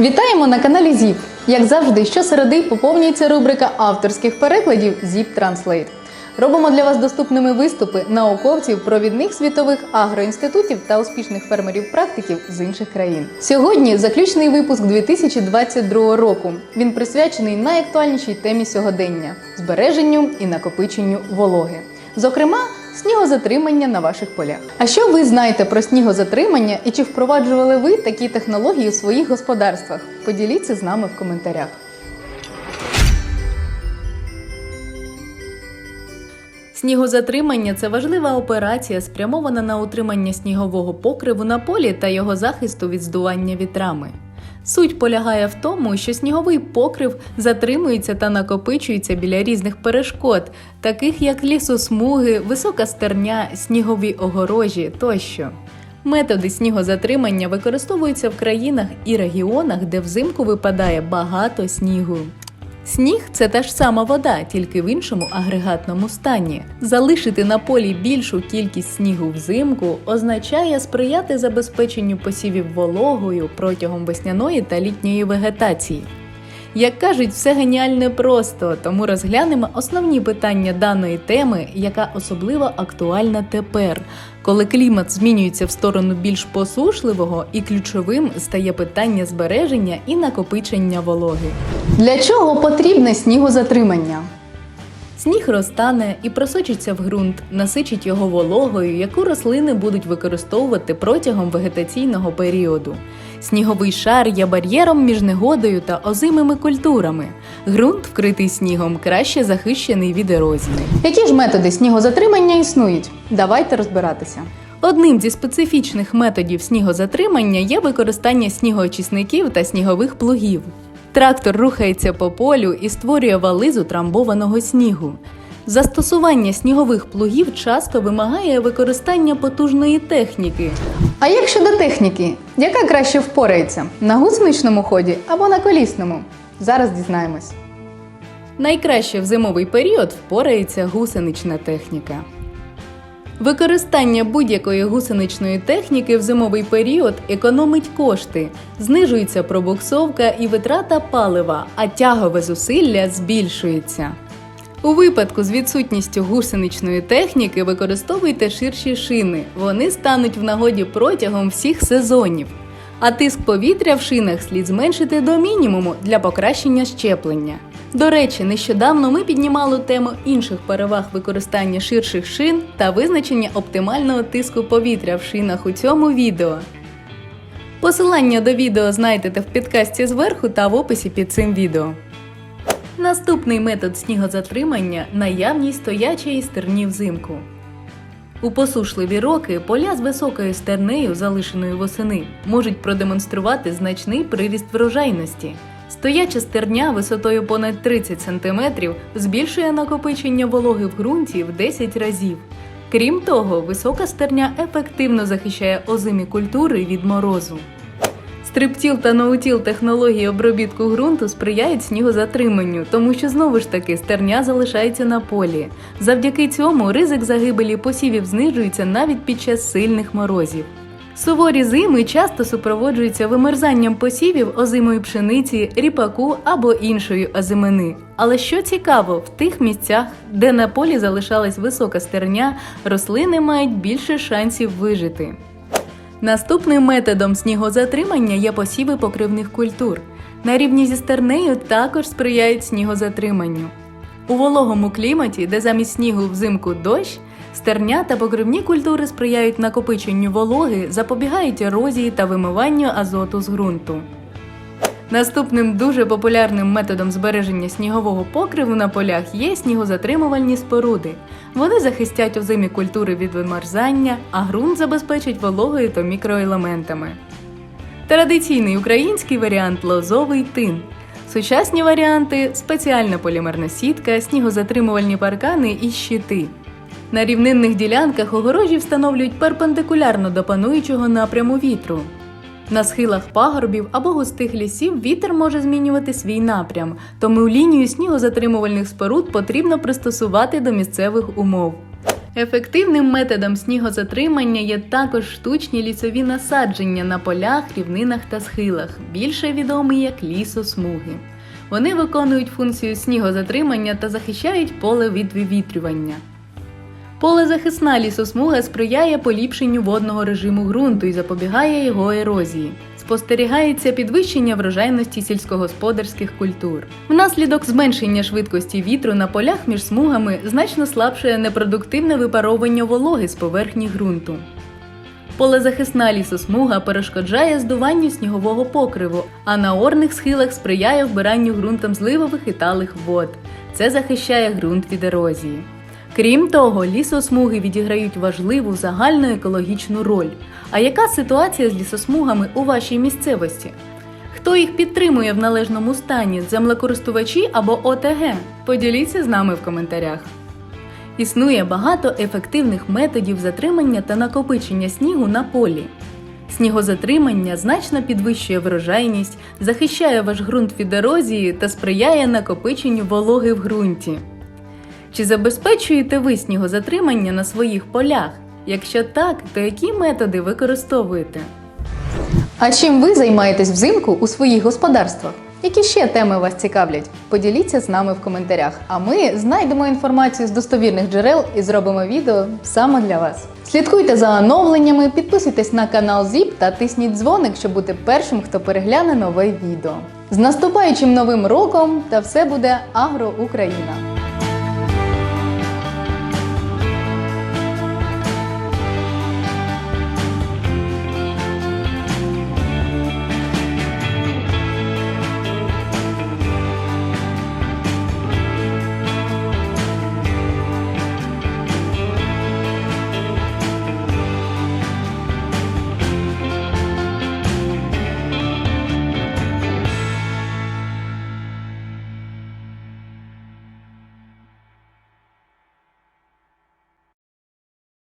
Вітаємо на каналі ЗІП. Як завжди, щосереди поповнюється рубрика авторських перекладів ЗІП Транслейт. Робимо для вас доступними виступи науковців, провідних світових агроінститутів та успішних фермерів-практиків з інших країн. Сьогодні заключний випуск 2022 року. Він присвячений найактуальнішій темі сьогодення збереженню і накопиченню вологи. Зокрема, снігозатримання на ваших полях. А що ви знаєте про снігозатримання і чи впроваджували ви такі технології у своїх господарствах? Поділіться з нами в коментарях. Снігозатримання це важлива операція, спрямована на утримання снігового покриву на полі та його захисту від здування вітрами. Суть полягає в тому, що сніговий покрив затримується та накопичується біля різних перешкод, таких як лісосмуги, висока стерня, снігові огорожі тощо. Методи снігозатримання використовуються в країнах і регіонах, де взимку випадає багато снігу. Сніг це та ж сама вода, тільки в іншому агрегатному стані. Залишити на полі більшу кількість снігу взимку означає сприяти забезпеченню посівів вологою протягом весняної та літньої вегетації. Як кажуть, все геніальне просто, тому розглянемо основні питання даної теми, яка особливо актуальна тепер, коли клімат змінюється в сторону більш посушливого і ключовим стає питання збереження і накопичення вологи. Для чого потрібне снігозатримання? Сніг розтане і просочиться в ґрунт, насичить його вологою, яку рослини будуть використовувати протягом вегетаційного періоду. Сніговий шар є бар'єром між негодою та озимими культурами. Ґрунт, вкритий снігом, краще захищений від ерозії. Які ж методи снігозатримання існують? Давайте розбиратися. Одним зі специфічних методів снігозатримання є використання снігоочисників та снігових плугів. Трактор рухається по полю і створює вали з утрамбованого снігу. Застосування снігових плугів часто вимагає використання потужної техніки. А як щодо техніки, яка краще впорається на гусеничному ході або на колісному? Зараз дізнаємось. Найкраще в зимовий період впорається гусенична техніка. Використання будь-якої гусеничної техніки в зимовий період економить кошти, знижується пробуксовка і витрата палива, а тягове зусилля збільшується. У випадку з відсутністю гусеничної техніки використовуйте ширші шини. Вони стануть в нагоді протягом всіх сезонів. А тиск повітря в шинах слід зменшити до мінімуму для покращення щеплення. До речі, нещодавно ми піднімали тему інших переваг використання ширших шин та визначення оптимального тиску повітря в шинах у цьому відео. Посилання до відео знайдете в підкасті зверху та в описі під цим відео. Наступний метод снігозатримання наявність стоячої стерні взимку. У посушливі роки поля з високою стернею, залишеною восени, можуть продемонструвати значний приріст врожайності. Стояча стерня висотою понад 30 см збільшує накопичення вологи в ґрунті в 10 разів. Крім того, висока стерня ефективно захищає озимі культури від морозу. Стриптіл та ноутіл технології обробітку ґрунту сприяють снігозатриманню, тому що знову ж таки стерня залишається на полі. Завдяки цьому ризик загибелі посівів знижується навіть під час сильних морозів. Суворі зими часто супроводжуються вимерзанням посівів озимої пшениці, ріпаку або іншої озимини. Але що цікаво, в тих місцях, де на полі залишалась висока стерня, рослини мають більше шансів вижити. Наступним методом снігозатримання є посіви покривних культур. На рівні зі стернею також сприяють снігозатриманню. У вологому кліматі, де замість снігу взимку дощ, стерня та покривні культури сприяють накопиченню вологи, запобігають ерозії та вимиванню азоту з ґрунту. Наступним дуже популярним методом збереження снігового покриву на полях є снігозатримувальні споруди. Вони захистять озимі культури від вимерзання, а ґрунт забезпечить вологою та мікроелементами. Традиційний український варіант лозовий тин. Сучасні варіанти спеціальна полімерна сітка, снігозатримувальні паркани і щити. На рівнинних ділянках огорожі встановлюють перпендикулярно до пануючого напряму вітру. На схилах пагорбів або густих лісів вітер може змінювати свій напрям, тому лінію снігозатримувальних споруд потрібно пристосувати до місцевих умов. Ефективним методом снігозатримання є також штучні лісові насадження на полях, рівнинах та схилах, більше відомі як лісосмуги. Вони виконують функцію снігозатримання та захищають поле від вивітрювання. Полезахисна лісосмуга сприяє поліпшенню водного режиму ґрунту і запобігає його ерозії. Спостерігається підвищення врожайності сільськогосподарських культур. Внаслідок зменшення швидкості вітру на полях між смугами значно слабшає непродуктивне випаровування вологи з поверхні ґрунту. Полезахисна лісосмуга перешкоджає здуванню снігового покриву, а на орних схилах сприяє вбиранню ґрунтом зливових і талих вод. Це захищає ґрунт від ерозії. Крім того, лісосмуги відіграють важливу загальну екологічну роль. А яка ситуація з лісосмугами у вашій місцевості? Хто їх підтримує в належному стані землекористувачі або ОТГ? Поділіться з нами в коментарях. Існує багато ефективних методів затримання та накопичення снігу на полі. Снігозатримання значно підвищує врожайність, захищає ваш ґрунт від ерозії та сприяє накопиченню вологи в ґрунті. Чи забезпечуєте ви снігозатримання на своїх полях? Якщо так, то які методи використовуєте? А чим ви займаєтесь взимку у своїх господарствах? Які ще теми вас цікавлять? Поділіться з нами в коментарях, а ми знайдемо інформацію з достовірних джерел і зробимо відео саме для вас. Слідкуйте за оновленнями, підписуйтесь на канал ЗІП та тисніть дзвоник, щоб бути першим, хто перегляне нове відео. З наступаючим новим роком та все буде Агро Україна!